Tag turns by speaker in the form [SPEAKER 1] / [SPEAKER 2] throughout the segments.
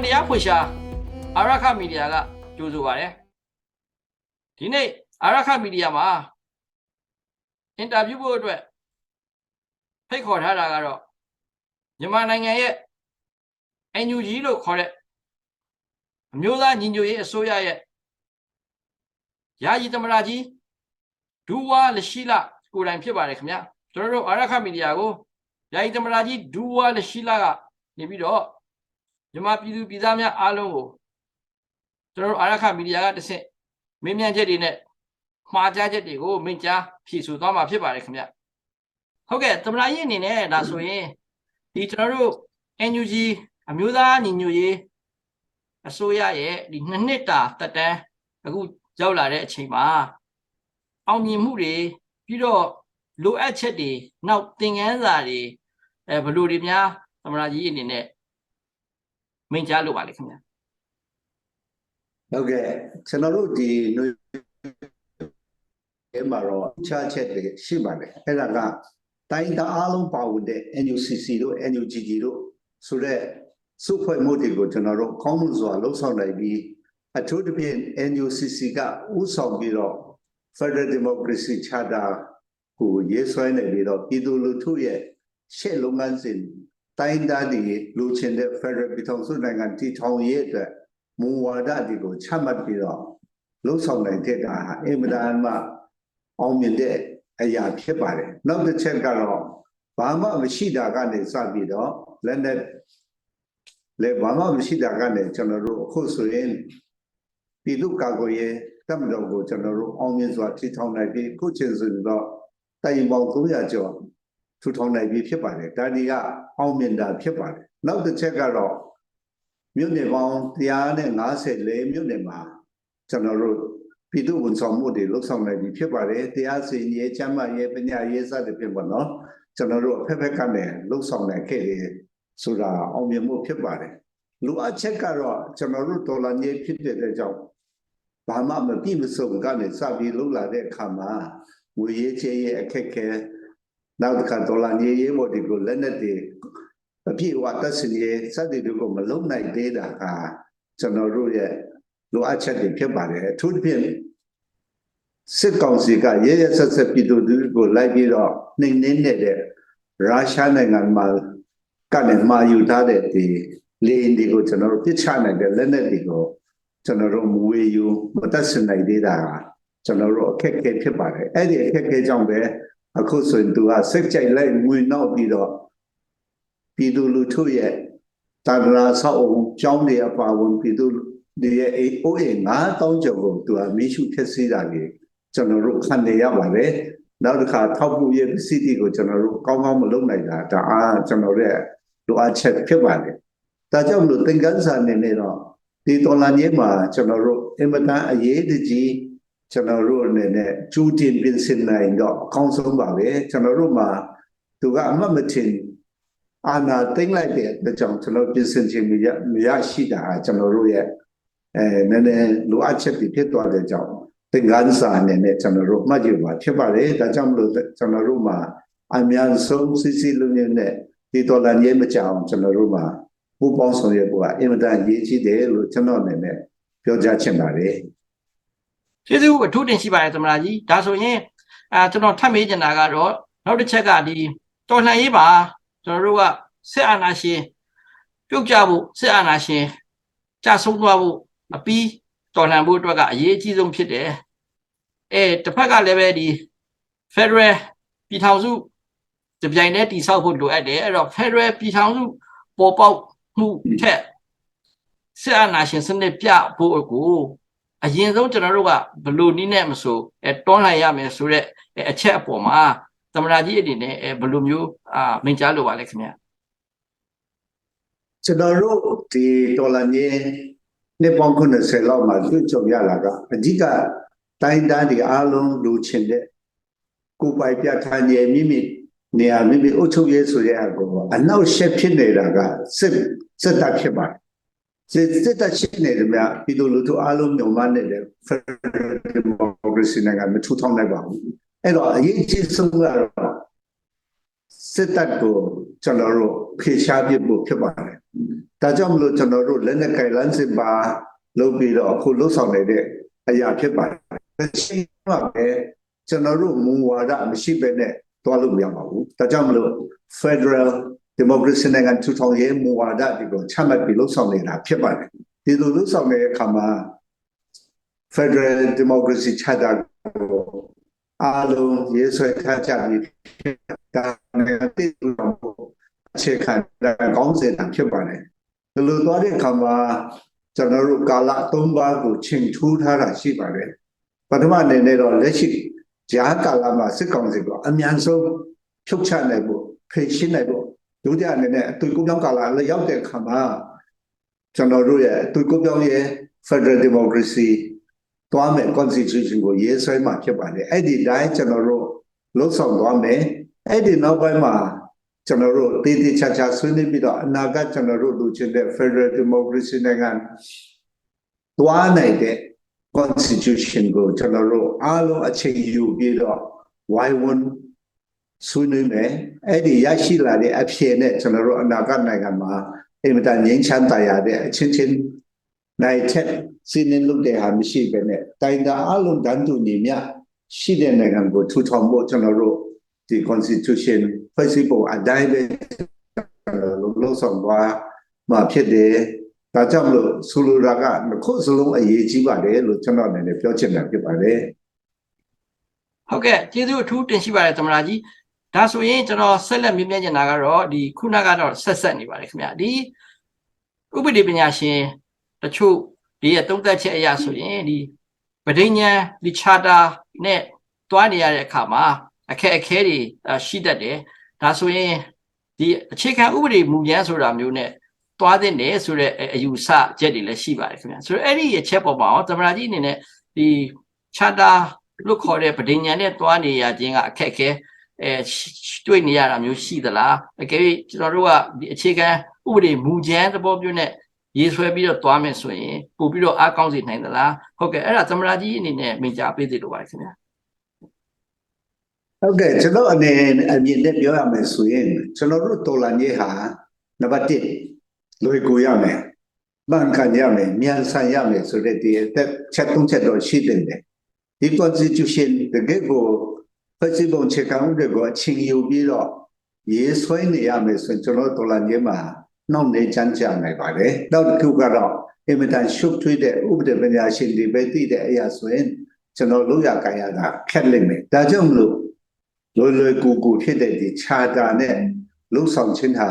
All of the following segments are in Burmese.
[SPEAKER 1] န်တရားဖွေရှာအာရခမီဒီယာကကြိုဆိုပါတယ်ဒီနေ့အာရခမီဒီယာမှာအင်တာဗျူးဖို့အတွက်ဖိတ်ခေါ်ထားတာကတော့မြန်မာနိုင်ငံရဲ့ NUG လို့ခေါ်တဲ့အမျိုးသားညီညွတ်ရေးအစိုးရရဲ့ယာယီသမ္မတကြီးဒူဝါလရှိလာကိုယ်တိုင်ဖြစ်ပါတယ်ခင်ဗျာကျွန်တော်တို့အာရခမီဒီယာကိုယာယီသမ္မတကြီးဒူဝါလရှိလာကနေပြီးတော့ မြန်မာပြည်သူပြည်သားများအားလုံးကိုကျွန်တော်တို့အာရခမီဒီယာကတစ်ဆင့်မင်းမြန်ချက်တွေနဲ့မှားကြားချက်တွေကိုမင်းကြားဖြည့်ဆို့သွားမှာဖြစ်ပါတယ်ခင်ဗျဟုတ်ကဲ့သမ္မတကြီးအနေနဲ့ဒါဆိုရင်ဒီကျွန်တော်တို့ NUG အမျိုးသားညီညွတ်ရေးအစိုးရရဲ့ဒီနှစ်နှစ်တာတက်တန်းအခုရောက်လာတဲ့အချိန်မှာအောင်မြင်မှုတွေပြီးတော့လိုအပ်ချက်တွေနောက်သင်ခန်းစာတွေအဲဘယ်လိုတွေများသမ္မတကြီးအနေနဲ့ မိန့်ကြားလိုပါလေခင်ဗျာ
[SPEAKER 2] ဟုတ်ကဲ့ကျွန်တော်တို့ဒီຫນွေအဲမှာတော့ချားချက်တွေရှိပါတယ်အဲ့ဒါကတိုင်းသားအားလုံးပါဝင်တဲ့ NUCC တို့ NUGG တို့ဆိုတဲ့စုဖွဲ့မှုတွေကိုကျွန်တော်တို့ကောင်းမှုစွာလှုပ်ဆောင်နိုင်ပြီးအထူးသဖြင့် NUCC ကဥဆောင်ပြီးတော့ Federal Democracy Charter ကိုရေးဆွဲနေပြီးတော့ပြည်သူလူထုရဲ့ရှေ့လုပ်ငန်းစဉ် တိုင်းသားတွေလူချင်းတဲ့ Federal ပြည်ထောင်စုနိုင်ငံတည်ထောင်ရေးအတွက်မူဝါဒတွေကိုချမှတ်ပြီးတော့လှုပ်ဆောင်နိုင်တဲ့ကဟာအင်မတန်မှအောင်မြင်တဲ့အရာဖြစ်ပါတယ်။နောက်တစ်ချက်ကတော့ဘာမှမရှိတာကနေစပြီးတော့လက်နဲ့လေဘာမှမရှိတာကနေကျွန်တော်တို့အခုဆိုရင်ပြည်သူ့ကာကွယ်ရေးတပ်မတော်ကိုကျွန်တော်တို့အောင်မြင်စွာထူထောင်နိုင်ပြီးခုချိန်ဆိုရင်တော့တိုင်ပေါင်း300ကျော် ထူထောင်နိုင်ပြီးဖြစ်ပါတယ်။ဒါဒီကအောင်မြင်တာဖြစ်ပါတယ်။နောက်တစ်ချက်ကတော့မြို့နယ်ပေါင်း154မြို့နယ်မှာကျွန်တော်တို့ပြည်သူ့ဝန်ဆောင်မှုတွေလှုပ်ဆောင်နိုင်ပြီဖြစ်ပါတယ်တရားစီရင်ရေးချမ်းမရေးပညာရေးစသဖြင့်ပေါ့နော်ကျွန်တော်တို့အဖက်ဖက်ကနေလှုပ်ဆောင်နိုင်ခဲ့တယ်ဆိုတာအောင်မြင်မှုဖြစ်ပါတယ်လူအပ်ချက်ကတော့ကျွန်တော်တို့ဒေါ်လာညေးဖြစ်တဲ့အတွက်ကြောင့်ဘာမှမပြည့်မစုံကနေစပြီးလှုပ်လာတဲ့အခါမှာငွေရေးချေးရေးအခက်ခဲ နောက်တစ်ခါဒေါ်လာညေးရေးမို့ဒီကိုလက်နက်တွေအပြည့်အဝတက်စင်ရဲ့စတဲ့တွေကိုမလုံနိုင်သေးတာကကျွန်တော်တို့ရဲ့လိုအပ်ချက်တွေဖြစ်ပါတယ်အထူးသဖြင့်စစ်ကောင်စီကရဲရဲဆက်ဆက်ပြည်သူတွေကိုလိုက်ပြီးတော့နှိမ်နှင်းနေတဲ့ရုရှားနိုင်ငံမှာကနေမှာယူထားတဲ့ဒီလေယာဉ်တွေကိုကျွန်တော်တို့ပြစ်ချနိုင်တဲ့လက်နက်တွေကိုကျွန်တော်တို့မဝေယူမတက်စင်နိုင်သေးတာကကျွန်တော်တို့အခက်အခဲဖြစ်ပါတယ်အဲ့ဒီအခက်အခဲကြောင့်ပဲ အခုဆိုရင်သူကစိတ်ကြိုက်လိုက်ငွေနောက်ပြီးတော့ပြည်သူလူထုရဲ့တာဒရာဆောက်အုံကျောင်းတွေအပါအဝင်ပြည်သူတွေရဲ့အိအိုးအိမ်9000ကျော်ကိုသူကမိရှုဖြစ်စေတာကြီးကျွန်တော်တို့ခံနေရပါတယ်နောက်တစ်ခါထောက်ပူရဲ့ပစ္စည်းတွေကိုကျွန်တော်တို့ကောင်းကောင်းမလုပ်နိုင်တာဒါအားကျွန်တော်ရဲ့လိုအပ်ချက်ဖြစ်ပါတယ်ဒါကြောင့်မလို့သင်္ကန်းစာနေနေတော့ဒီတော်လန်ကြီးမှာကျွန်တော်တို့အင်မတန်အရေးတကြီး ကျွန်တော်တို့အနေနဲ့ကျူးတင်ပြင်ဆင်နိုင်တော့အကောင်းဆုံးပါပဲကျွန်တော်တို့မှာသူကအမှတ်မထင်အာနာသိမ့်လိုက်တဲ့အတွက်ကြောင့်ကျွန်တော်ပြင်ဆင်ခြင်းမရမရရှိတာဟာကျွန်တော်တို့ရဲ့အဲနည်းနည်းလိုအပ်ချက်တွေဖြစ်သွားတဲ့ကြောင့်သင်္ကန်းစာအနေနဲ့ကျွန်တော်တို့မှတ်ယူပါဖြစ်ပါတယ်ဒါကြောင့်မလို့ကျွန်တော်တို့မှာအများဆုံးစစ်စစ်လုံးနဲ့ဒီတော်လန်ရေးမကြအောင်ကျွန်တော်တို့မှာပူပေါင်းဆောင်ရွက်ဖို့ကအင်မတန်အရေးကြီးတယ်လို့ကျွန်တော်အနေနဲ့ပြောကြားချင်ပါတယ်
[SPEAKER 1] ကျေးဇူးအထူးတင်ရှိပါတယ်သမ္မတကြီးဒါဆိုရင်အာကျွန်တော်ထပ်မေးချင်တာကတော့နောက်တစ်ချက်ကဒီတော်လှန်ရေးပါကျွန်တော်တို့ကစစ်အာဏာရှင်ပြုတ်ကြဖို့စစ်အာဏာရှင်ကြဆုံးသွားဖို့အပြီးတော်လှန်ဖို့အတွက်ကအရေးအကြီးဆုံးဖြစ်တယ်အဲတစ်ဖက်ကလည်းပဲဒီ Federal ပြည်ထောင်စုတပြိုင်တည်းတည်ဆောက်ဖို့လိုအပ်တယ်အဲ့တော့ Federal ပြည်ထောင်စုပေါ်ပေါက်မှုထက်စစ်အာဏာရှင်စနစ်ပြဖို့အကို အရင်ဆုံးကျွန်တော်တို့ကဘယ်လိုနည်းနဲ့မဆိုအဲတွန်းလှန်ရမယ်ဆိုတော့အချက်အပေါ်မှာသမ္မတကြီးအနေနဲ့အဲဘယ်လိုမျိုးအာမိန့်ကြားလိုပါလဲခင်ဗျာ
[SPEAKER 2] ကျွန်တော်တို့ဒီဒေါ်လာညင်းနှစ်ပေါင်း90လောက်မှာတွေ့ကြုံရလာကအဓိကတိုင်းတန်းတွေအားလုံးလူချင်တဲ့ကိုယ်ပိုင်ပြဋ္ဌာန်းရဲ့မိမိနေရာမိမိအုပ်ချုပ်ရေးဆိုတဲ့အကောအနောက်ရှက်ဖြစ်နေတာကစစ်စစ်တပ်ဖြစ်ပါတယ် စစ်စစ်တပ်ရှိနေတယ်များပြည်သူလူထုအားလုံးညုံမနေတဲ့ Federal Democracy နိုင်ငံမထူထောင်နိုင်ပါဘူးအဲ့တော့အရေးကြီးဆုံးကတော့စစ်တပ်ကိုကျွန်တော်တို့ဖေရှားပြဖို့ဖြစ်ပါတယ်။ဒါကြောင့်မလို့ကျွန်တော်တို့လက်နက်ကင်လမ်းစစ်ပါလုပ်ပြီးတော့အခုလှုပ်ဆောင်နေတဲ့အရာဖြစ်ပါတယ်။ဒါရှိမှပဲကျွန်တော်တို့မူဝါဒမရှိဘဲနဲ့တွားလို့မရပါဘူး။ဒါကြောင့်မလို့ Federal Democracy နိုင်ငံထူထောင်ရေးမူဝါဒဒီကိုချမှတ်ပြီးလှုပ်ဆောင်နေတာဖြစ်ပါတယ်။ဒီလိုလှုပ်ဆောင်နေတဲ့အခါမှာ Federal Democracy Charter ကိုအားလုံးရေးဆွဲထားကြပြီးဒါနဲ့တည်လို့အခြေခံတဲ့ကောင်းစဉ်တာဖြစ်ပါတယ်။ဒီလိုသွားတဲ့အခါမှာကျွန်တော်တို့ကာလ၃ပါးကိုချိန်ထူးထားတာရှိပါတယ်။ပထမအနေနဲ့တော့လက်ရှိဂျာကာလမှာစစ်ကောင်စီကအမြန်ဆုံးဖြုတ်ချနိုင်ဖို့ဖေရှင်းနိုင်ဖို့ ဒုတိယအနေနဲ့အတူကူပြောင်းကာလလည်းရောက်တဲ့အခါမှာကျွန်တော်တို့ရဲ့အတူကူပြောင်းရဲ့ Federal Democracy သွားမယ် constitution ကိုရေးဆွဲမှာဖြစ်ပါတယ်အဲ့ဒီတိုင်းကျွန်တော်တို့လှုပ်ဆောင်သွားမယ်အဲ့ဒီနောက်ပိုင်းမှာကျွန်တော်တို့တည်တည်ချာချာဆွေးနွေးပြီးတော့အနာဂတ်ကျွန်တော်တို့လူချင်းတဲ့ Federal Democracy နိုင်ငံသွားနိုင်တဲ့ constitution ကိုကျွန်တော်တို့အားလုံးအချိန်ယူပြီးတော့ why one ဆွေးနွေးမယ်အဲ့ဒီရရှိလာတဲ့အဖြစ်နဲ့ကျွန်တော်တို့အနာဂတ်နိုင်ငံမှာအင်မတန်ငြိမ်းချမ်းသာရတဲ့အချင်းချင်းနိုင်ချက်စီးနှင်းလုပ်တဲ့ဟာမရှိပဲနဲ့တိုင်တာအလုံးတန်းတူညီမျှရှိတဲ့နိုင်ငံကိုထူထောင်ဖို့ကျွန်တော်တို့ဒီ constitution ဖွဲ့စည်းပုံအတိုင်းပဲလုံးလုံးဆောင်သွားမှာဖြစ်တယ်ဒါကြောင့်မလို့ဆိုလိုတာကတစ်ခုစလုံးအရေးကြီးပါတယ်လို့ကျွန်တော်အနေနဲ့ပြောချင်တာဖြစ်ပါတယ်
[SPEAKER 1] ဟုတ်ကဲ့ကျေးဇူးအထူးတင်ရှိပါတယ်သမရာကြီး ဒါဆိုရင်ကျွန်တော်ဆက်လက်မြင်မြင်နေတာကတော့ဒီခုနကတော့ဆက်ဆက်နေပါတယ်ခင်ဗျာဒီဥပဒေပညာရှင်တချို့ဒီရဲ့သုံးသက်ချက်အရာဆိုရင်ဒီပဋိညာဉ်ဒီ charter နဲ့တွားနေရတဲ့အခါမှာအခက်အခဲတွေရှိတတ်တယ်ဒါဆိုရင်ဒီအခြေခံဥပဒေမူကြမ်းဆိုတာမျိုးနဲ့တွားတဲ့နယ်ဆိုတဲ့အယူဆချက်တွေလည်းရှိပါတယ်ခင်ဗျာဆိုတော့အဲ့ဒီရဲ့ချက်ပေါ်မှာရောသမရာကြီးအနေနဲ့ဒီ charter လို့ခေါ်တဲ့ပဋိညာဉ်နဲ့တွားနေရခြင်းကအခက်အခဲ အဲတွေ့နေရတာမျိုးရှိသလားအကယ်၍ကျွန်တော်တို့ကဒီအခြေခံဥပဒေမူကြမ်းသဘောမျိုးနဲ့ရေးဆွဲပြီးတော့တွားမယ်ဆိုရင်ပို့ပြီးတော့အားကောင်းစေနိုင်သလားဟုတ်ကဲ့အဲ့ဒါသမရာကြီးအနေနဲ့မိန့်ကြားပေးသေးလို့ပါတယ်ခင်ဗျာ
[SPEAKER 2] ဟုတ်ကဲ့ကျွန်တော်အနေအမြင်နဲ့ပြောရမယ်ဆိုရင်ကျွန်တော်တို့တော်လန်ရေးဟာနံပါတ်1လွယ်ကူရမယ်။မှန်ကန်ရမယ်၊မြန်ဆန်ရမယ်ဆိုတဲ့ဒီအသက်ချက်သုံးချက်တော့ရှိတယ်တဲ့။ဒီ constitution တကယ်ကို ဖွဲ့စည်းပုံချက်ကောင်တွေကိုအချင်းယူပြီးတော့ရေးဆွဲနေရမယ်ဆိုရင်ကျွန်တော်တော်လန်ရေးမှာနှောင့်နှေးချမ်းချနိုင်ပါတယ်။နောက်တစ်ခုကတော့အင်မတန်ရှုပ်ထွေးတဲ့ဥပဒေပညာရှင်တွေပဲသိတဲ့အရာဆိုရင်ကျွန်တော်လို့ရကြရတာခက်လိမ့်မယ်။ဒါကြောင့်မလို့လွယ်လွယ်ကူကူဖြစ်တဲ့ဒီ charter နဲ့လုံဆောင်ခြင်းဟာ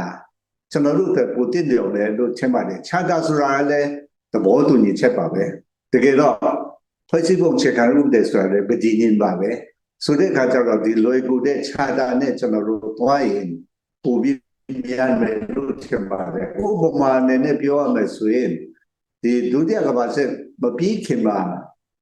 [SPEAKER 2] ကျွန်တော်တို့အတွက်ပိုတည်နေအောင်လည်းလို့ထင်ပါတယ် charter ဆိုတာလည်းသဘောတူညီချက်ပါပဲတကယ်တော့ဖွဲ့စည်းပုံအခြေခံဥပဒေဆိုတာလည်းပဋိညာဉ်ပါပဲ ဆိုတဲ့အခါကျတော့ဒီလွယ်ကူတဲ့ charter နဲ့ကျွန်တော်တို့သွားရင်ပိုပြီးမြန်မယ်လို့ထင်ပါတယ်ဥပမာနဲ့နဲ့ပြောရမယ်ဆိုရင်ဒီဒုတိယကမ္ဘာစစ်မပြီးခင်မှာ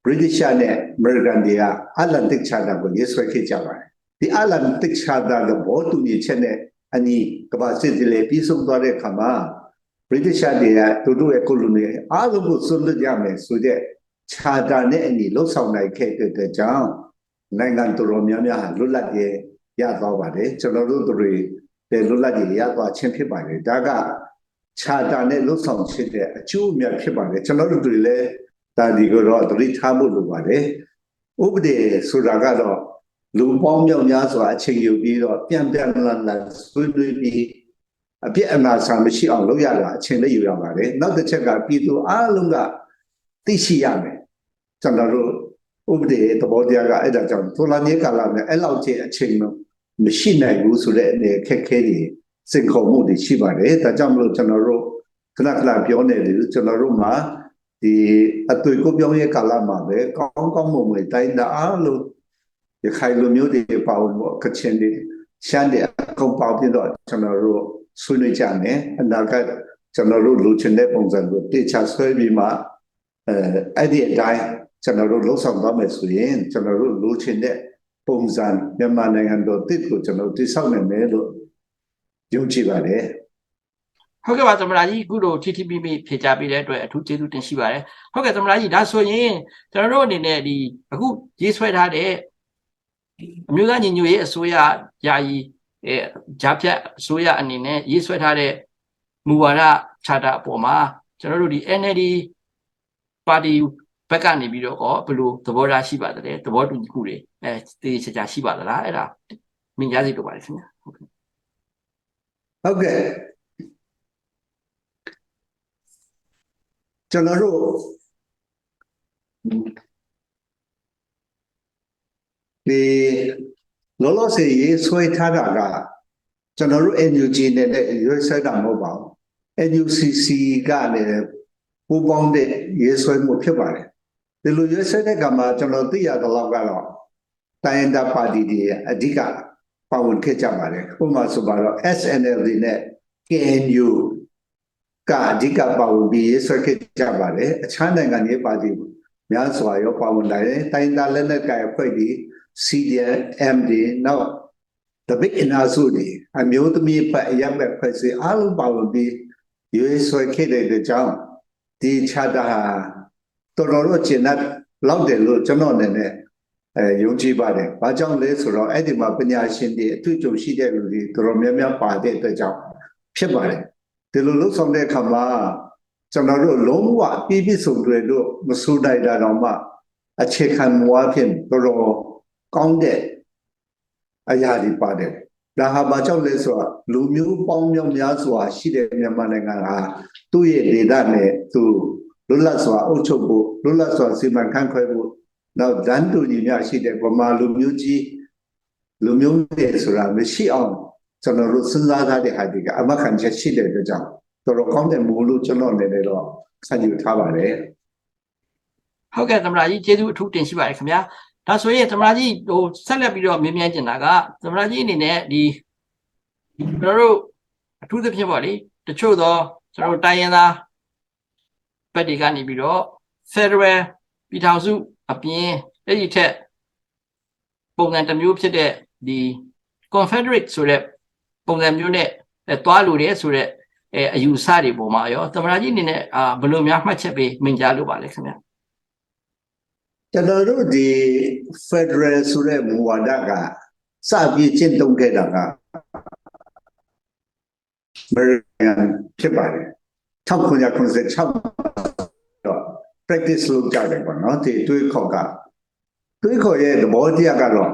[SPEAKER 2] British နဲ့ American တွေကအတ္တလန်တစ် charter ကိုရေးဆွဲခဲ့ကြပါတယ်ဒီအလန်တစ်ချာတာကဘောတူညီချက်နဲ့အနီးကမ္ဘာစစ်တွေလည်းပြီးဆုံးသွားတဲ့အခါမှာ British တွေကသူတို့ရဲ့ colony အားလုံးကိုစွန့်လွတ်ရမယ်ဆိုတဲ့ charter နဲ့အညီလှုပ်ဆောင်နိုင်ခဲ့တဲ့အတွက်ကြောင့် နိုင်ငံတော်တော်များများဟာလွတ်လပ်ရေးရသွားပါတယ်ကျွန်တော်တို့တွေလည်းလွတ်လပ်ရေးရသွားခြင်းဖြစ်ပါတယ်ဒါက charter နဲ့လှုပ်ဆောင်ခြင်းတဲ့အကျိုးအမြတ်ဖြစ်ပါတယ်ကျွန်တော်တို့တွေလည်းဒါဒီကတော့သတိထားဖို့လိုပါတယ်ဥပဒေဆိုတာကတော့လူပေါင်းမြောက်များစွာအချိန်ယူပြီးတော့ပြန်ပြန်လာလာဆွေးနွေးပြီးအပြစ်အနာဆာမရှိအောင်လုပ်ရတာအချိန်လေးယူရပါတယ်နောက်တစ်ချက်ကပြည်သူအားလုံးကသိရှိရမယ်ကျွန်တော်တို့ ဥပဒေသဘောတရားကအဲ့ဒါကြောင့်ထိုလာနေကာလနဲ့အဲ့လောက်ချင်းအချိန်မရှိနိုင်ဘူးဆိုတဲ့အနေခက်ခဲတွေစင်ခုံမှုတွေရှိပါတယ်ဒါကြောင့်မလို့ကျွန်တော်တို့ခဏခဏပြောနေတယ်ကျွန်တော်တို့မှာဒီအတွေ့ကိုပြောင်းရဲ့ကာလမှာပဲကောင်းကောင်းမွန်မွန်တိုင်းတာအားလုံးရခိုင်လူမျိုးတွေပါဝင်ပေါ့ကချင်တွေရှမ်းတွေအကုန်ပေါပြီးတော့ကျွန်တော်တို့ဆွေးနွေးကြမယ်အနာဂတ်ကျွန်တော်တို့လူချင်တဲ့ပုံစံကိုတေချာဆွဲပြီးမှအဲအဲ့ဒီအတိုင်း ကျွန်တော်တို့လှုပ်ဆောင်သွားမယ်ဆိုရင်ကျွန်တော်တို့လူချင်တဲ့ပုံစံမြန်မာနိုင်ငံတော်တစ်ကိုကျွန်တော်တိဆောက်နိုင်မယ်လို့ယုံကြည်ပါတယ်
[SPEAKER 1] ဟုတ်ကဲ့ပါသမရာကြီးအခုလို TTP ဖြေချပေးတဲ့အတွက်အထူးကျေးဇူးတင်ရှိပါတယ်ဟုတ်ကဲ့သမရာကြီးဒါဆိုရင်ကျွန်တော်တို့အနေနဲ့ဒီအခုရေးဆွဲထားတဲ့အမျိုးသားညီညွတ်ရေးအစိုးရယာယီအဲဂျာဖြတ်အစိုးရအနေနဲ့ရေးဆွဲထားတဲ့မူဝါဒချတာအပေါ်မှာကျွန်တော်တို့ဒီ NLD ပါတီ ဘက်ကနေပြီးတော့ဟောဘယ်လိုသဘောထားရှိပါသလဲသဘောတူညီမှုတွေအဲတည်ချာချာရှိပါသလားအဲ့ဒါမြင်ကြစီလိုပါတယ်ခင်ဗျာဟုတ်ကဲ့
[SPEAKER 2] ဟုတ်ကဲ့ကျွန်တော်တို့ဒီလောလောဆယ်ရေးဆွဲထားတာကကျွန်တော်တို့ NUG နဲ့လည်းရွေးဆွဲတာမဟုတ်ပါဘူး NUCC ကလည်းပူပေါင်းတဲ့ရေးဆွဲမှုဖြစ်ပါတယ် ဒီလိုရွေးဆွဲတဲ့ကမှာကျွန်တော်သိရတဲ့လောက်ကတော့တိုင်းရင်းသားပါတီတွေအဓိကပါဝင်ခဲ့ကြပါတယ်ဥပမာဆိုပါတော့ SNLD နဲ့ KNU ကအဓိကပါဝင်ပြီးရေးဆွဲခဲ့ကြပါတယ်အခြားနိုင်ငံရေးပါတီများစွာရောပါဝင်လာတယ်တိုင်းသားလက်နက်ကိုင်အဖွဲ့တွေ CDM MD နောက် the big အနာစုတွေအမျိုးသမီးပတ်အရက်ပဲဖွဲ့စီအားလုံးပါဝင်ပြီးရွေးဆွဲခဲ့တဲ့ကြောင့်ဒီချာတာဟာ တော်တော်တော့ကျင်တ်လောက်တယ်လို့ကျွန်တော်အနေနဲ့အဲယုံကြည်ပါတယ်။ဘာကြောင့်လဲဆိုတော့အဲ့ဒီမှာပညာရှင်တွေအတွေ့အကြုံရှိတဲ့လူတွေတော်တော်များများပါတဲ့အတွက်ကြောင့်ဖြစ်ပါတယ်။ဒီလိုလှုပ်ဆောင်တဲ့အခါမှာကျွန်တော်တို့လုံးဝပြည့်ပြည့်စုံတွေလို့မဆိုနိုင်တာတော့မှအခြေခံမူအဖြစ်တော်တော်ကောင်းတဲ့အရာတွေပါတယ်။ဒါဟာဘာကြောင့်လဲဆိုတော့လူမျိုးပေါင်းမြောက်များစွာရှိတဲ့မြန်မာနိုင်ငံဟာသူ့ရဲ့ဒေသနဲ့သူ လွတ်လပ်စွာအုပ်ချုပ်ဖို့လွတ်လပ်စွာစီမံခန့်ခွဲဖို့နောက်ဒန်းတူညီမျှရှိတဲ့ဗမာလူမျိုးကြီးလူမျိုးတွေဆိုတာမရှိအောင်ကျွန်တော်တို့စဉ်းစားထားတဲ့ဟာတွေကအမခံချက်ရှိတဲ့အတွက်ကြောင့်တော်တော်ကောင်းတဲ့မူလို့ကျွန်တော်အနေနဲ့တော့ခံယူထားပါတယ်
[SPEAKER 1] ဟုတ်ကဲ့သမ္မတကြီးကျေးဇူးအထူးတင်ရှိပါတယ်ခင်ဗျာဒါဆိုရင်သမ္မတကြီးဟိုဆက်လက်ပြီးတော့မြင်မြန်ကျင်တာကသမ္မတကြီးအနေနဲ့ဒီကျွန်တော်တို့အထူးသဖြင့်ပေါ့လေတချို့သောကျွန်တော်တို့တိုင်းရင်းသားဘ က်တွေကနေပြီးတော့ Federal ပြည်ထောင်စုအပြင်အဲ့ဒီထက်ပုံစံတစ်မျိုးဖြစ်တဲ့ဒီ Confederate ဆိုတဲ့ပုံစံမျိုးနဲ့အဲတွားလို့တယ်ဆိုတဲ့အဲအယူဆတွေပေါ်မှာရောသမ္မတကြီးအနေနဲ့အာဘယ်လိုများမှတ်ချက်ပေးမြင်ကြားလို့ပါလဲခင်ဗျာ
[SPEAKER 2] ကျွန်တော်တို့ဒီ Federal ဆိုတဲ့မူဝါဒကစပြီးကျင့်သုံးခဲ့တာက American ဖြစ်ပါတယ် 1996တော့ practice လုပ်ကြတယ်ပေါ့နော်ဒီတွေးခေါ်ကတွေးခေါ်ရဲ့သဘောတရားကတော့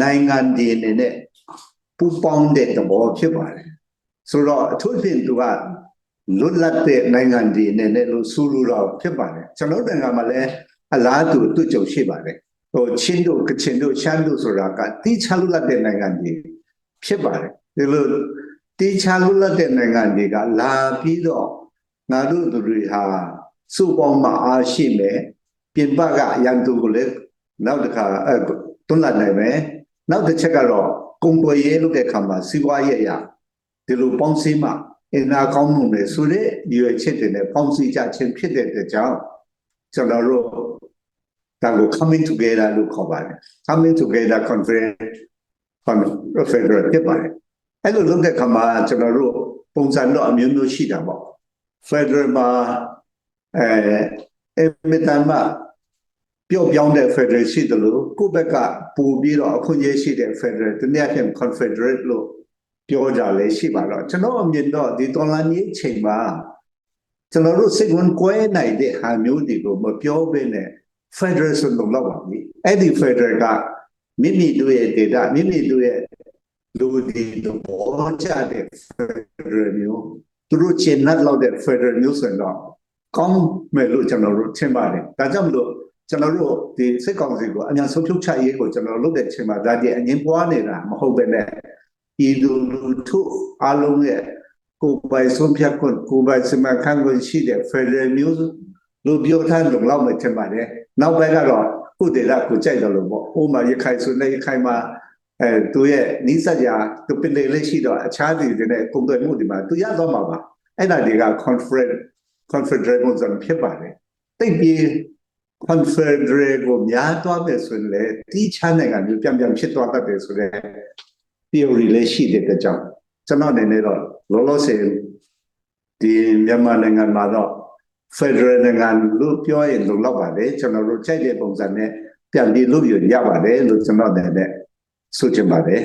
[SPEAKER 2] နိုင်ငံဒီအနေနဲ့ပူပေါင်းတဲ့သဘောဖြစ်ပါတယ်ဆိုတော့အထူးဖြင့်သူကလွတ်လပ်တဲ့နိုင်ငံဒီအနေနဲ့လို့ဆိုလိုတော့ဖြစ်ပါတယ်ကျွန်တော်တို့နိုင်ငံမှာလည်းအလားတူတွေ့ကြုံရှိပါတယ်ဟိုချင်းတို့ကချင်တို့ရှမ်းတို့ဆိုတာကတိချလွတ်လပ်တဲ့နိုင်ငံတွေဖြစ်ပါတယ်ဒီလိုတိချလွတ်လပ်တဲ့နိုင်ငံတွေကလာပြီးတော့ ငါတို့သူတွေဟာစုပေါင်းမအားရှိမယ်ပြင်ပကအရန်သူကိုလည်းနောက်တစ်ခါအဲတွန်းလှန်နိုင်မယ်နောက်တစ်ချက်ကတော့ကုံပွေရေးလုပ်တဲ့ခါမှာစီးပွားရေးအရာဒီလိုပေါင်းစည်းမှအင်နာကောင်းမှုတွေဆိုတဲ့ရွေချက်တွေနဲ့ပေါင်းစည်းကြခြင်းဖြစ်တဲ့အတွက်ကြောင့်ကျွန်တော်တို့ဒါကို coming together လို့ခေါ်ပါတယ် coming together conference federal ဖြစ်ပါတယ်အဲ့လိုလုပ်တဲ့ခါမှာကျွန်တော်တို့ပုံစံတော့အမျိုးမျိုးရှိတာပေါ့ federal မှာအဲအမတန်မှပျော့ပြောင်းတဲ့ federal ရှိတယ်လို့ကိုယ့်ဘက်ကပို့ပြီးတော့အခွင့်အရေးရှိတဲ့ federal တနည်းအားဖြင့် confederate လို့ပြောကြလဲရှိပါတော့ကျွန်တော်အမြင်တော့ဒီတော်လန်ကြီးချိန်မှာကျွန်တော်တို့စိတ်ဝင်ကွဲနိုင်တဲ့ဟာမျိုးတွေကိုမပြောဘဲနဲ့ Federation လို့လောက်ပါပြီအဲ့ဒီ Federal ကမိမိတို့ရဲ့ data မိမိတို့ရဲ့လူဒီတို့ပေါ်ကြတဲ့ Federal မျိုး သူတို့ချင်တ်လောက်တဲ့ Federal မျိုးဆိုတော့ကောင်းမယ်လို့ကျွန်တော်တို့ထင်ပါတယ်ဒါကြောင့်မလို့ကျွန်တော်တို့ဒီစစ်ကောင်စီကိုအများဆုံးဖြုတ်ချရေးကိုကျွန်တော်လုပ်တဲ့ချိန်မှာဒါဒီအငင်းပွားနေတာမဟုတ်ပဲနဲ့ဤသူလူထုအလုံးရဲ့ကိုယ်ပိုင်ဆုံးဖြတ်ခွင့်ကိုယ်ပိုင်စမခံခွင့်ရှိတဲ့ Federal မျိုးလို့ပြောထားလုံလောက်မယ်ထင်ပါတယ်နောက်ဘက်ကတော့ကုတေလကိုကြိုက်တယ်လို့ပေါ့ဥမာရခိုင်ဆိုလည်းရခိုင်မှာ အဲသူရဲ့နီးစပ်ရာသူပင်လေလေးရှိတော့အခြားတွေနဲ့ပုံသွယ်မှုဒီမှာသူရတော့မှာပါအဲ့ဒါတွေက conference confederate ပုံစံဖြစ်ပါတယ်တိတ်ပြီး confederate ကိုများသွားမယ်ဆိုရင်လေတီးချမ်းနိုင်ငံမျိုးပြန်ပြန်ဖြစ်သွားတတ်တယ်ဆိုတော့ theory လေးရှိတဲ့အတွက်ကြောင့်ကျွန်တော်အနေနဲ့တော့လောလောဆယ်ဒီမြန်မာနိုင်ငံမှာတော့ Federal နိုင်ငံလို့ပြောရင်လုံလောက်ပါတယ်ကျွန်တော်တို့ကြိုက်တဲ့ပုံစံနဲ့ပြန်ပြီးလုပ်ရရပါတယ်လို့ကျွန်တော်အနေနဲ့ ဆိုချင်ပါတယ်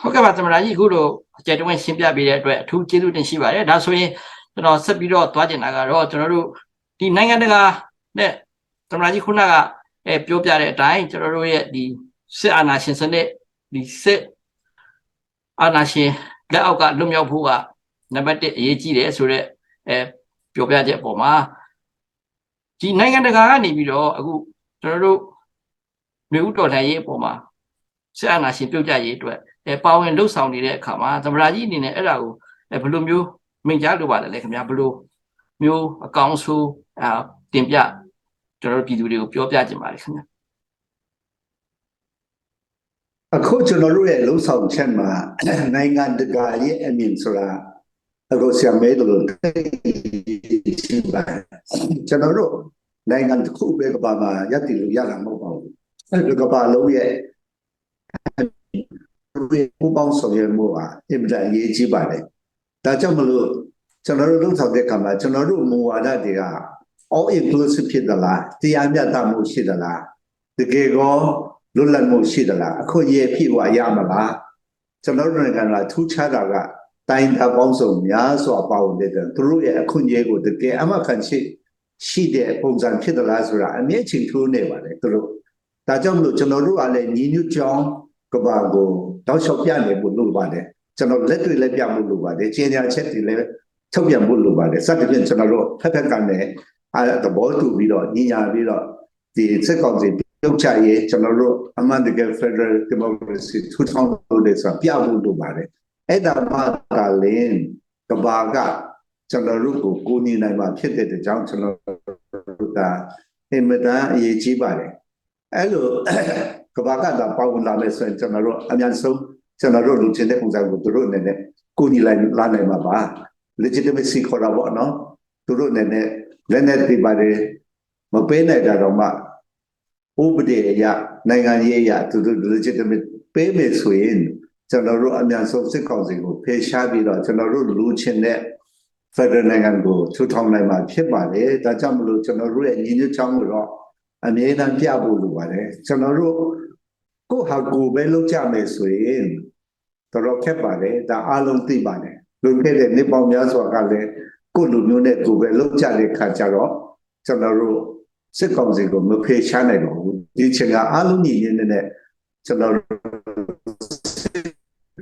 [SPEAKER 1] ဟုတ်ကဲ့ပါသမရာကြီးအခုလိုအကြံတော်ရှင်းပြပေးတဲ့အတွက်အထူးကျေးဇူးတင်ရှိပါတယ်ဒါဆိုရင်ကျွန်တော်ဆက်ပြီးတော့သွားကျင်တာကတော့ကျွန်တော်တို့ဒီနိုင်ငံတကာနဲ့သမရာကြီးခုနကအဲပြောပြတဲ့အတိုင်းကျွန်တော်တို့ရဲ့ဒီစစ်အာဏာရှင်စနစ်ဒီစစ်အာဏာရှင်လက်အောက်ကလွတ်မြောက်ဖို့ကနံပါတ်1အရေးကြီးတယ်ဆိုတော့အဲပြောပြချက်အပေါ်မှာဒီနိုင်ငံတကာကနေပြီးတော့အခုကျွန်တော်တို့မြို့ဥတော်လှန်ရေးအပေါ်မှာ စစ်အာဏာရှင်ပြုတ်ကြရေးအတွက်အဲပါဝင်လှုပ်ဆောင်နေတဲ့အခါမှာသမရာကြီးအနေနဲ့အဲ့ဒါကိုအဲဘယ်လိုမျိုးမိန့်ကြားလိုပါတယ်လဲခင်ဗျာဘယ်လိုမျိုးအကောင်းဆိုးအာတင်ပြကျွန်တော်တို့ပြည်သူတွေကိုပြောပြခြင်းပါတယ်ခင်ဗျာ
[SPEAKER 2] အခုကျွန်တော်တို့ရဲ့လုံဆောင်ချက်မှာနိုင်ငံတကာရဲ့အမြင်ဆိုတာအခုဆရာမဲတို့လို့ရှိပါတယ်ကျွန်တော်တို့နိုင်ငံတစ်ခုပဲကမ္ဘာမှာရည်တည်လို့ရတာမဟုတ်ပါဘူးအဲဒီကမ္ဘာလုံးရဲ့ ပူပေါင်းဆောင်ရွက်မှုဟာအင်မတန်အရေးကြီးပါတယ်ဒါကြောင့်မလို့ကျွန်တော်တို့လုံဆောင်တဲ့အခါမှာကျွန်တော်တို့မူဝါဒတွေက all inclusive ဖြစ်သလားတရားမျှတမှုရှိသလားတကယ်ကောလွတ်လပ်မှုရှိသလားအခုရေဖြစ်သွားရမလားကျွန်တော်တို့နိုင်ငံကထူးခြားတာကတိုင်းတာပေါင်းစုံများစွာပါဝင်တဲ့သူတို့ရဲ့အခွင့်အရေးကိုတကယ်အမှတ်ခံရှိရှိတဲ့ပုံစံဖြစ်သလားဆိုတာအမြဲချိန်ထိုးနေပါတယ်သူတို့ဒါကြောင့်မလို့ကျွန်တော်တို့ကလည်းညီညွတ်ကြောင်းကဘာကို တောက်လျှောက်ပြနေဖို့လုပ်ပါတယ်ကျွန်တော်လက်တွေလည်းပြဖို့လုပ်ပါတယ်ကျင်းညာချက်တွေလည်းထုတ်ပြန်ဖို့လုပ်ပါတယ်စသဖြင့်ကျွန်တော်တို့ဖက်ဖက်ကနေအဲသဘောတူပြီးတော့ညီညာပြီးတော့ဒီစက်ကောင်စီပြုတ်ချရေးကျွန်တော်တို့အမှန်တကယ် Federal Democracy ထူထောင်လို့လေဆိုတာပြဖို့လိုပါတယ်အဲ့ဒါမှကလည်းကဘာကကျွန်တော်တို့ကိုကိုညီနိုင်မှာဖြစ်တဲ့ကြောင့်ကျွန်တော်တို့ကအင်မတန်အရေးကြီးပါတယ်အဲ့လို ကဘာကတာပေါဝင်လာမယ်ဆိုရင်ကျွန်တော်တို့အများဆုံးကျွန်တော်တို့လူချင်းတဲ့ပုံစံကိုသူတို့အနေနဲ့ကိုညီလိုက်လာနိုင်မှာပါ legitimacy ခေါ်တာပေါ့နော်သူတို့အနေနဲ့လက်နဲ့ပြပါတယ်မပေးနိုင်တာတော့မှဥပဒေအရနိုင်ငံရေးအရသူတို့ legitimate ပေးမယ်ဆိုရင်ကျွန်တော်တို့အများဆုံးစစ်ကောင်စီကိုဖယ်ရှားပြီးတော့ကျွန်တော်တို့လူချင်းတဲ့ federal နိုင်ငံကိုထူထောင်နိုင်မှာဖြစ်ပါတယ်ဒါကြောင့်မလို့ကျွန်တော်တို့ရဲ့ညီညွတ်ချောင်းကိုတော့အမြဲတမ်းပြဖို့လိုပါတယ်ကျွန်တော်တို့ ကိုယ့်ဟာကိုယ်ပဲလုပ်ကြမယ်ဆိုရင်တော်တော်ခက်ပါတယ်ဒါအားလုံးသိပါတယ်လူခဲ့တဲ့နေပေါင်းများစွာကလည်းကိုယ့်လူမျိုးနဲ့ကိုယ်ပဲလုပ်ကြတဲ့ခါကျတော့ကျွန်တော်တို့စစ်ကောင်စီကိုမဖေရှားနိုင်တော့ဘူးဒီချိန်ကအားလုံးညီညွတ်နေတဲ့ကျွန်တော်တို့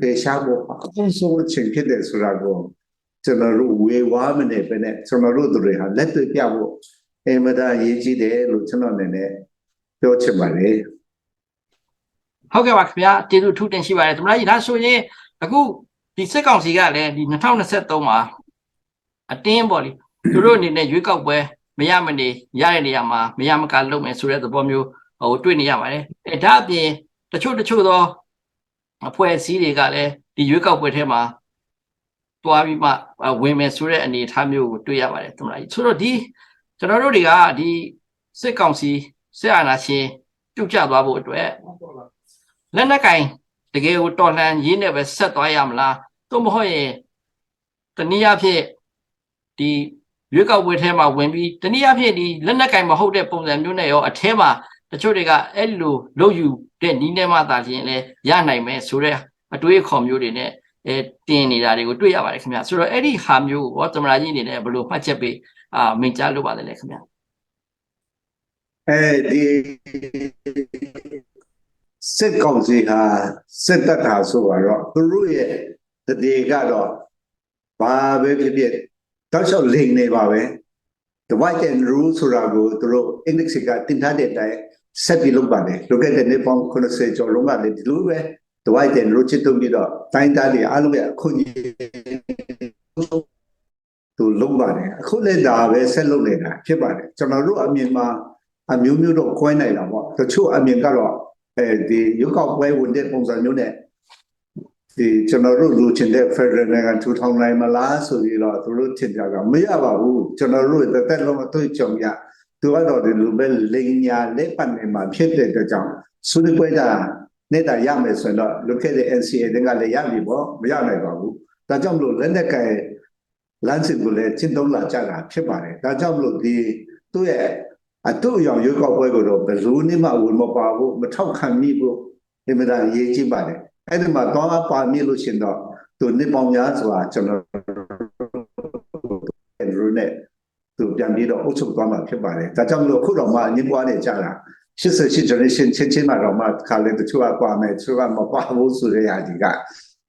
[SPEAKER 2] ဖေရှားဖို့အကောင်းဆုံးအချိန်ဖြစ်တယ်ဆိုတာကိုကျွန်တော်တို့ဝေဝါးမနေပဲနဲ့ကျွန်တော်တို့တွေဟာလက်တွေ့ပြဖို့အင်မတန်အရေးကြီးတယ်လို့ကျွန်တော်အနေနဲ့ပြောချင်ပါတယ်
[SPEAKER 1] ဟုတ်ကဲ့ပါခင်ဗျာကျေးဇူးအထူးတင်ရှိပါတယ်သမရာကြီးဒါဆိုရင်အခုဒီစစ်ကောင်စီကလည်းဒီ2023မှာအတင်းပေါ့လေသူတို့အနေနဲ့ရွေးကောက်ပွဲမရမနေရတဲ့နေရာမှာမရမကလုပ်မယ်ဆိုတဲ့သဘောမျိုးဟိုတွေ့နေရပါတယ်အဲဒါအပြင်တချို့တချို့သောအဖွဲ့အစည်းတွေကလည်းဒီရွေးကောက်ပွဲထဲမှာတွားပြီးမှဝင်မယ်ဆိုတဲ့အနေအထားမျိုးကိုတွေ့ရပါတယ်သမရာကြီးဆိုတော့ဒီကျွန်တော်တို့တွေကဒီစစ်ကောင်စီစစ်အာဏာရှင်ပြုတ်ကျသွားဖို့အတွက် လက်နက်ကင်တကယ်ကိုတော်လှန်ရေးနဲ့ပဲဆက်သွားရမလားသို့မဟုတ်ရင်တနည်းအားဖြင့်ဒီရွေးကောက်ပွဲထဲမှာဝင်ပြီးတနည်းအားဖြင့်ဒီလက်နက်ကင်မဟုတ်တဲ့ပုံစံမျိုးနဲ့ရောအထဲမှာတချို့တွေကအဲ့လိုလုပ်ယူတဲ့နီးနေမှသာလျှင်လဲရနိုင်မယ်ဆိုတဲ့အတွေးအခေါ်မျိုးတွေနဲ့အဲတင်နေတာတွေကိုတွေ့ရပါတယ်ခင်ဗျဆိုတော့အဲ့ဒီဟာမျိုးကိုသမရာကြီးအနေနဲ့ဘယ်လိုမှတ်ချက်ပေးအာမိန့်ကြားလို့ပါတယ်လဲခင်ဗျ
[SPEAKER 2] အဲဒီ စစ်ကောင်စီဟာစစ်တပ်ဟာဆိုတော့သူတို့ရဲ့တတိကတော့ဘာပဲဖြစ်ဖြစ်တောက်လျှောက်လိန်နေပါပဲ the white and rule ဆိုတာကိုသူတို့ index ကတင်ထားတဲ့အတိုင်းဆက်ပြီးလုပ်ပါတယ်လောကတဲ့နေပေါင်း90ကျော်လုံးကလည်းဒီလိုပဲ the white and rule ချစ်တုံးပြီးတော့တိုင်းသားတွေအားလုံးရဲ့အခုကြီးသူလုံးပါတယ်အခုလည်းဒါပဲဆက်လုပ်နေတာဖြစ်ပါတယ်ကျွန်တော်တို့အမြင်မှာအမျိုးမျိုးတော့ခွဲနိုင်တာပေါ့တချို့အမြင်ကတော့ အဲဒီရုပ်ောက်ပွဲဝင်တဲ့ပုံစံမျိုးနဲ့ဒီကျွန်တော်တို့လူချင်းတဲ့ Federal နိုင်ငံထူထောင်နိုင်မလားဆိုပြီးတော့သူတို့ထင်ကြတာမရပါဘူးကျွန်တော်တို့တစ်သက်လုံးအတွေ့အကြုံရသူကတော့ဒီလိုပဲလိန်ညာလက်ပတ်နေမှာဖြစ်တဲ့အတွက်ကြောင့်ဆွေးနွေးပွဲကနေတာရမယ်ဆိုရင်တော့လုခဲ့တဲ့ NCA တင်ကလည်းရပြီပေါ့မရနိုင်ပါဘူးဒါကြောင့်မလို့လက်နက်ကင်လမ်းစဉ်ကိုလည်းကျင့်သုံးလာကြတာဖြစ်ပါတယ်ဒါကြောင့်မလို့ဒီသူ့ရဲ့ အတူအယောင်ရွေးကောက်ပွဲကိုတော့ဘယ်လိုနည်းမှဝင်မပါဘူးမထောက်ခံမိဘူးအင်မတန်အရေးကြီးပါတယ်အဲ့ဒီမှာတော့ပါမြင်လို့ရှင်တော့သူနှစ်ပေါင်းများစွာကျွန်တော်တို့နဲ့သူပြန်ပြီးတော့အုပ်ချုပ်သွားမှာဖြစ်ပါတယ်ဒါကြောင့်မလို့ခုတော့မှညင်ပွားနေကြတာ88 generation ချင်းချင်းမှာတော့မှခါလေတချို့ကကွာမယ်တချို့ကမပွားဘူးဆိုတဲ့ဟာဒီက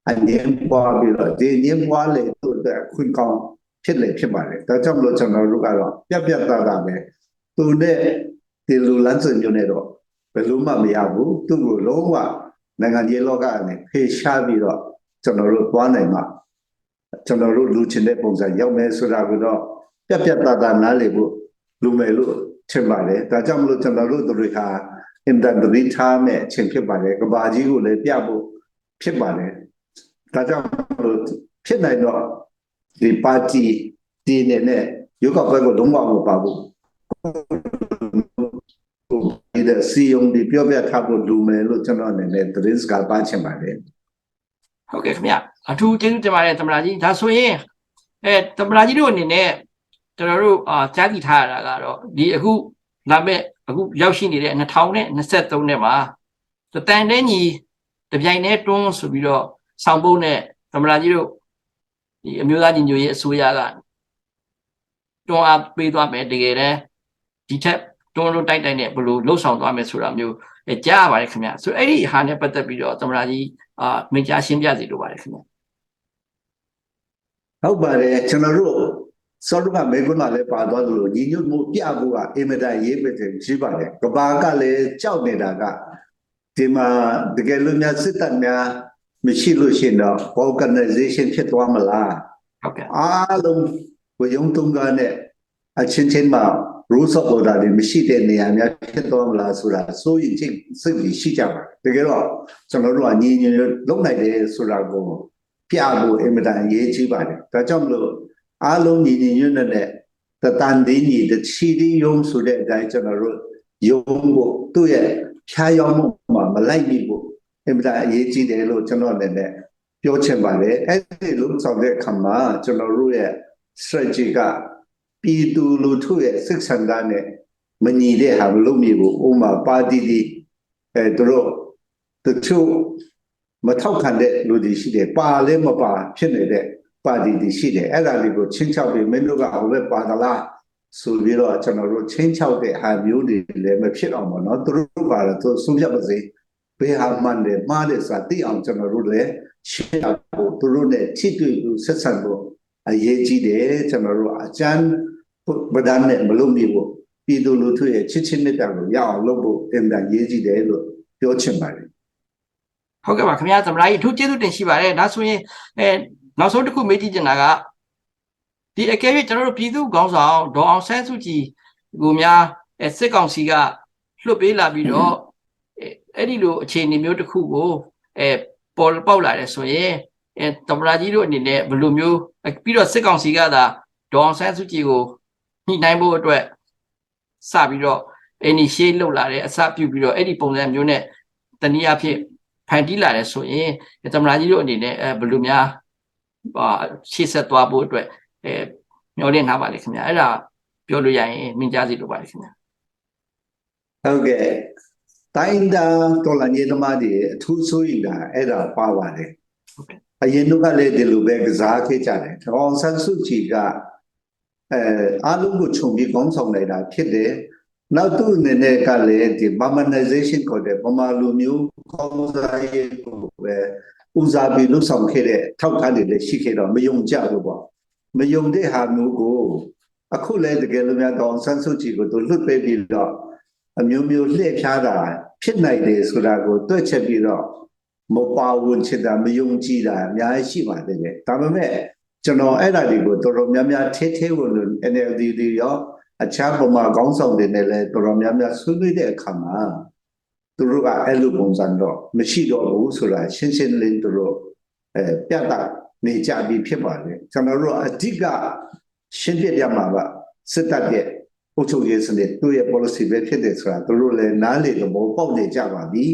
[SPEAKER 2] အငင်းပွားပြီးတော့ဒီညင်ပွားလေသူ့အတွက်ခွင့်ကောင်းဖြစ်လေဖြစ်ပါတယ်ဒါကြောင့်မလို့ကျွန်တော်တို့ကတော့ပြက်ပြက်သားသားပဲ သူနဲ့ဒီလူလမ်းစဉ်မျိုးနဲ့တော့ဘယ်လို့မှမရဘူးသူ့ကိုလုံးဝနိုင်ငံရေးလောကနဲ့ဖေရှားပြီးတော့ကျွန်တော်တို့သွားနိုင်မှာကျွန်တော်တို့လူချင်းတဲ့ပုံစံရောက်မယ်ဆိုတာကိုတော့ပြက်ပြက်သားသားနားလည်ဖို့လူမယ်လို့ထင်ပါတယ်ဒါကြောင့်မလို့ကျွန်တော်တို့တို့ဟာအင်တန်တရီထားမဲ့အချိန်ဖြစ်ပါတယ်ကဘာကြီးကိုလည်းပြဖို့ဖြစ်ပါတယ်ဒါကြောင့်မလို့ဖြစ်နိုင်တော့ဒီပါတီဒီနေနဲ့ရုပ်ကဘက်ကိုလုံးဝမပါဘူး ဒီတဲ့စီယုံဒီပြောပြထားဖို့လူမယ်လို့ကျွန်တော်အနေနဲ့သတင်းစကားပါချင်ပါတယ်
[SPEAKER 1] ဟုတ်ကဲ့ခင်ဗျအထူးကျေးဇူးတင်ပါတယ်သမ္မတကြီးဒါဆိုရင်အဲသမ္မတကြီးတို့အနေနဲ့ကျွန်တော်တို့အာကြားသိထားရတာကတော့ဒီအခုလာမဲ့အခုရောက်ရှိနေတဲ့2023နဲ့မှာတတန်တဲ့ညီတပြိုင်တည်းတွန်းဆိုပြီးတော့ဆောင်ပုံးနဲ့သမ္မတကြီးတို့ဒီအမျိုးသားညီညွတ်ရေးအစိုးရကတွန်းအားပေးသွားမယ်တကယ်တမ်း ဒီထက်တွန်းလို့တိုက်တိုက်နဲ့ဘယ်လိုလှုပ်ဆောင်သွားမယ်ဆိုတာမျိုးအဲကြားရပါတယ်ခင်ဗျဆိုအဲ့ဒီဟာနဲ့ပတ်သက်ပြီးတော့သမ္မတကြီးအာမင်ကြားရှင်းပြစီလိုပါတယ်ခင်ဗျ
[SPEAKER 2] ဟုတ်ပါတယ်ကျွန်တော်တို့စောရကမေကွန်းကလည်းပါသွားသလိုညီညွတ်မှုပြဖို့ကအင်မတန်ရေးပစ်တယ်ရှိပါတယ်ကဘာကလည်းကြောက်နေတာကဒီမှာတကယ်လို့များစစ်တပ်များမရှိလို့ရှိရင်တော့ organization ဖြစ်သွားမလား
[SPEAKER 1] ဟုတ်ကဲ့
[SPEAKER 2] အားလုံးဝယုံတုံကနဲ့အချင်းချင်းမှာ rules of order တွေမရှိတဲ့နေရာများဖြစ်သွားမလားဆိုတာစိုးရင်ချင်းစိတ်ကြီးရှိကြပါတယ်တကယ်တော့ကျွန်တော်တို့ကညီညီလုံနိုင်တယ်ဆိုတာကိုပြဖို့အင်မတန်အရေးကြီးပါတယ်ဒါကြောင့်မလို့အားလုံးညီညီညွတ်ညွတ်နဲ့တတန်ဒီညီတချီဒီယုံဆိုတဲ့အတိုင်းကျွန်တော်တို့ယုံဖို့သူ့ရဲ့ဖြားယောင်းမှုမှာမလိုက်မိဖို့အင်မတန်အရေးကြီးတယ်လို့ကျွန်တော်အနေနဲ့ပြောချင်ပါတယ်အဲ့ဒီလုံးဆောင်တဲ့အခါမှာကျွန်တော်တို့ရဲ့ strategy က ပြည်သူလူထုရဲ့စိတ်ဆန္ဒနဲ့မညီတဲ့ဟာမလုပ်မိဘူးဥမာပါတီတွေအဲတို့တချို့မထောက်ခံတဲ့လူတွေရှိတယ်ပါလဲမပါဖြစ်နေတဲ့ပါတီတွေရှိတယ်အဲ့ဒါတွေကိုချင်းချောက်ပြီးမင်းတို့ကဟိုဘက်ပါသလားဆိုပြီးတော့ကျွန်တော်တို့ချင်းချောက်တဲ့ဟာမျိုးတွေလည်းမဖြစ်အောင်ပေါ့နော်သူတို့ပါတော့သူဆုံးဖြတ်ပါစေဘယ်ဟာမှန်တယ်မှားတယ်ဆိုတာသိအောင်ကျွန်တော်တို့လည်းရှင်းအောင်သူတို့နဲ့ချစ်တွေ့လို့ဆက်ဆံဖို့အရေးကြီးတယ်ကျွန်တော်တို့အကျန်း ဗဒန်နဲ့မလုပ်မိဖို့ပြည်သူလူထုရဲ့ချစ်ချင်းမြတ်တာကိုရအောင်လုပ်ဖို့အင်တာရေးကြီးတယ်လို့ပြောချင်ပါတယ်
[SPEAKER 1] ဟုတ်ကဲ့ပါခင်ဗျာသမ္မတကြီးအထူးကျေးဇူးတင်ရှိပါတယ်ဒါဆိုရင်အဲနောက်ဆုံးတစ်ခုမေးကြည့်ချင်တာကဒီအကယ်၍ကျွန်တော်တို့ပြည်သူ့ခေါင်းဆောင်ဒေါ်အောင်ဆန်းစုကြည်ကိုများအဲစစ်ကောင်စီကလွှတ်ပေးလာပြီးတော့အဲအဲ့ဒီလိုအခြေအနေမျိုးတစ်ခုကိုအဲပေါ်ပေါက်လာတယ်ဆိုရင်အဲသမ္မတကြီးတို့အနေနဲ့ဘယ်လိုမျိုးအဲပြီးတော့စစ်ကောင်စီကသာဒေါ်အောင်ဆန်းစုကြည်ကို ညှိနှိုင်းဖို့အတွက်စပြီးတော့ initiate လုပ်လာတယ်အစပြုပြီးတော့အဲ့ဒီပုံစံမျိုးနဲ့တနည်းအားဖြင့်ဖန်တီးလာတယ်ဆိုရင်သမ္မတကြီးတို့အနေနဲ့အဲဘယ်လိုများဟာရှေ့ဆက်သွားဖို့အတွက်အဲမျှော်လင့်ထားပါလေခင်ဗျာအဲ့ဒါပြောလို့ရရင်မြင်ကြားစီလိုပါလေခင်ဗျာ
[SPEAKER 2] ဟုတ်ကဲ့တိုင်းတာတော်လာနေသမားတွေအထူးဆိုရင်ကအဲ့ဒါပါပါတယ်အရင်တို့ကလည်းဒီလိုပဲကစားခဲ့ကြတယ်ဒေါအောင်ဆန်းစုကြည်က အဲအားလုံးကိုခြုံပြီးကောင်းဆောင်လိုက်တာဖြစ်တယ်နောက်သူ့အနေနဲ့ကလည်းဒီ Burmanization ကိုတဲ့ဗမာလူမျိုးကောင်းစားရေးကိုပဲဦးစားပြီးလှုပ်ဆောင်ခဲ့တဲ့ထောက်ခံတွေလည်းရှိခဲ့တော့မယုံကြဘူးပေါ့မယုံတဲ့ဟာမျိုးကိုအခုလည်းတကယ်လို့များတော့ဆန်းစုကြည်ကိုသူလွတ်ပေးပြီးတော့အမျိုးမျိုးလှည့်ဖြားတာဖြစ်နိုင်တယ်ဆိုတာကိုတွက်ချက်ပြီးတော့မပါဝင်ချင်တာမယုံကြည်တာအများကြီးရှိပါတယ်လေဒါပေမဲ့ ကျွန်တော်အဲ့ဒါတွေကိုတော်တော်များများထဲထဲဝင်လို့ NLD တွေရောအခြားပုံမှာကောင်းဆောင်တွေနဲ့လည်းတော်တော်များများဆွေးနွေးတဲ့အခါမှာသူတို့ကအဲ့လိုပုံစံတော့မရှိတော့ဘူးဆိုတာရှင်းရှင်းလင်းသူတို့အဲပြတ်တာနေကြပြီးဖြစ်ပါတယ်ကျွန်တော်တို့အဓိကရှင်းပြရမှာကစစ်တပ်ရဲ့အုပ်ချုပ်ရေးစနစ်သူ့ရဲ့ policy ပဲဖြစ်တယ်ဆိုတာသူတို့လည်းနားလေသဘောပေါက်နေကြပါပြီ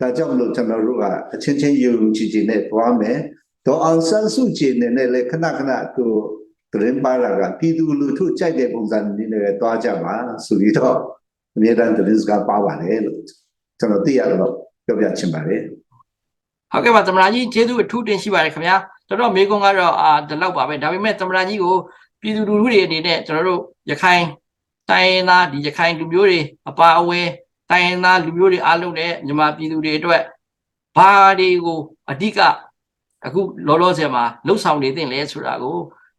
[SPEAKER 2] ဒါကြောင့်မလို့ကျွန်တော်တို့ကအချင်းချင်းယုံကြည်ကြည်နဲ့သွားမယ် တော့အောင်ဆန်းစုကြည်နဲ့လည်းခဏခဏသူသတင်းပါလာကပြည်သူလူထုကြိုက်တဲ့ပုံစံမျိုးနဲ့တွားကြပါဆိုပြီးတော့အမြဲတမ်းသတင်းစကားပါပါတယ်လို့ကျွန်တော်သိရတော့ပြောပြချင်ပါတယ်
[SPEAKER 1] ဟုတ်ကဲ့ပါသမရာကြီးကျေးဇူးအထူးတင်ရှိပါတယ်ခင်ဗျာတော်တော်မေကွန်ကတော့အာဒီလောက်ပါပဲဒါပေမဲ့သမရာကြီးကိုပြည်သူလူထုတွေအနေနဲ့ကျွန်တော်တို့ရခိုင်တိုင်းရင်းသားဒီရခိုင်လူမျိုးတွေအပါအဝင်တိုင်းရင်းသားလူမျိုးတွေအားလုံးနဲ့မြန်မာပြည်သူတွေအတွက်ဘာတွေကိုအဓိက အခုလောလောဆယ်မှာလှုပ်ဆောင်နေသင့်လဲဆိုတာကို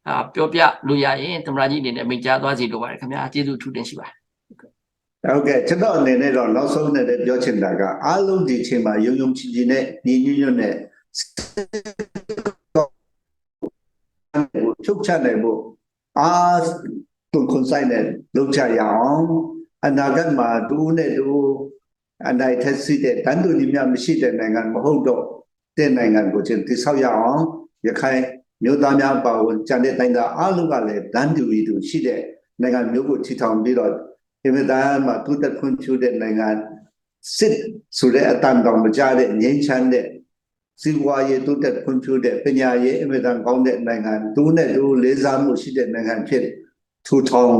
[SPEAKER 1] အာပြောပြလို့ရရင်သမရာကြီးအနေနဲ့မိန့်ကြားသွားစီလိုပါတယ်ခင်ဗျာကျေးဇူးအထူးတင်ရှိပါတယ်
[SPEAKER 2] ဟုတ်ကဲ့ကျွန်တော်အနေနဲ့တော့နောက်ဆုံးနဲ့ပြောချင်တာကအားလုံးဒီအချိန်မှာယုံယုံကြည်ကြည်နဲ့ညီညွတ်ညွတ်နဲ့ချုပ်ချနိုင်ဖို့အားတုံခွန်ဆိုင်နဲ့လုပ်ချရအောင်အနာဂတ်မှာဒူးနဲ့ဒူးအနိုင်ထက်စီတဲ့တန်တူညီမျှမရှိတဲ့နိုင်ငံမဟုတ်တော့ တဲ့နိုင်ငံကိုချင်းတိဆောက်ရအောင်ရခိုင်မြို့သားများပါဝင်ကြံတဲ့တိုင်းသားအားလုံးကလည်းတန်တူရီတူရှိတဲ့နိုင်ငံမျိုးကိုချီထောင်ပြီးတော့အင်မတန်မှသူတက်ခွင့်ပြုတဲ့နိုင်ငံစစ်ဆိုတဲ့အတန်တောင်မကြတဲ့ငြိမ်းချမ်းတဲ့စီးပွားရေးသူတက်ခွင့်ပြုတဲ့ပညာရေးအင်မတန်ကောင်းတဲ့နိုင်ငံသူနဲ့သူလေးစားမှုရှိတဲ့နိုင်ငံဖြစ်ထူထောင်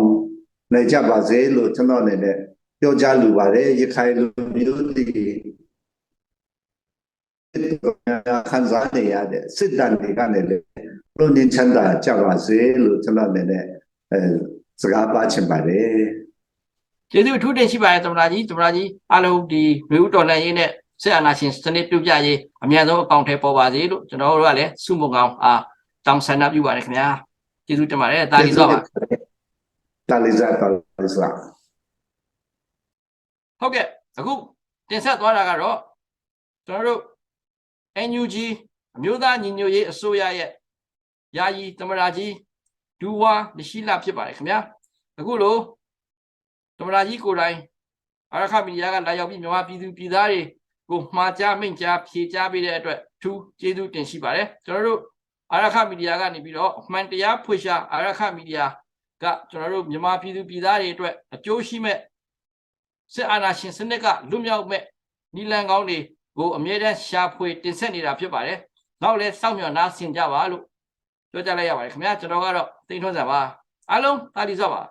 [SPEAKER 2] နိုင်ကြပါစေလို့ကျွန်တော်အနေနဲ့ပြောကြားလိုပါတယ်ရခိုင်လူမျိုးတွေ ခံစားနေရတဲ့စစ်တမ်းတွေကနေလည်းလူငင်းချမ်းသာကြပါစေလို့ကျွန်တော်အနေနဲ့အဲစကားပါချင်ပါတယ်
[SPEAKER 1] ကျေးဇူးအထူးတင်ရှိပါတယ်သမ္မတကြီးသမ္မတကြီးအားလုံးဒီမျိုးတော်လှန်ရေးနဲ့ဆက်အာဏာရှင်စနစ်ပြုတ်ပြရေးအများဆုံးအကောင့်ထဲပေါ်ပါစေလို့ကျွန်တော်တို့ကလည်းစုမုံကောင်းအားတောင်းဆန္ဒပြုပါတယ်ခင်ဗျာကျေးဇူးတင်ပါတယ်တာလီစောပါ
[SPEAKER 2] တာလီဇာတာလီဇာ
[SPEAKER 1] ဟုတ်ကဲ့အခုတင်ဆက်သွားတာကတော့ကျွန်တော်တို့ NUG အမျိုးသားညီညွတ်ရေးအစိုးရရဲ့ယာယီသမ္မတကြီးဒူဝါလရှိလာဖြစ်ပါတယ်ခင်ဗျာအခုလို့သမ္မတကြီးကိုယ်တိုင်အာရခမီဒီယာကလာရောက်ပြီးမြန်မာပြည်သူပြည်သားတွေကိုမှားကြားမိန့်ကြားဖြေကြားပေးတဲ့အတွက်အထူးကျေးဇူးတင်ရှိပါတယ်ကျွန်တော်တို့အာရခမီဒီယာကနေပြီးတော့အမှန်တရားဖွေရှာအာရခမီဒီယာကကျွန်တော်တို့မြန်မာပြည်သူပြည်သားတွေအတွက်အကျိုးရှိမဲ့စစ်အာဏာရှင်စနစ်ကလွတ်မြောက်မဲ့နီလန်ကောင်းတွေ ကိုအမြဲတမ်းရှာဖွေတင်ဆက်နေတာဖြစ်ပါတယ်။နောက်လည်းစောင့်မျှော်နားဆင်ကြပါလို့ပြောကြလိုက်ရပါတယ်ခင်ဗျာကျွန်တော်ကတော့တိတ်ထွန်းစားပါအားလုံးတာလီစောပါ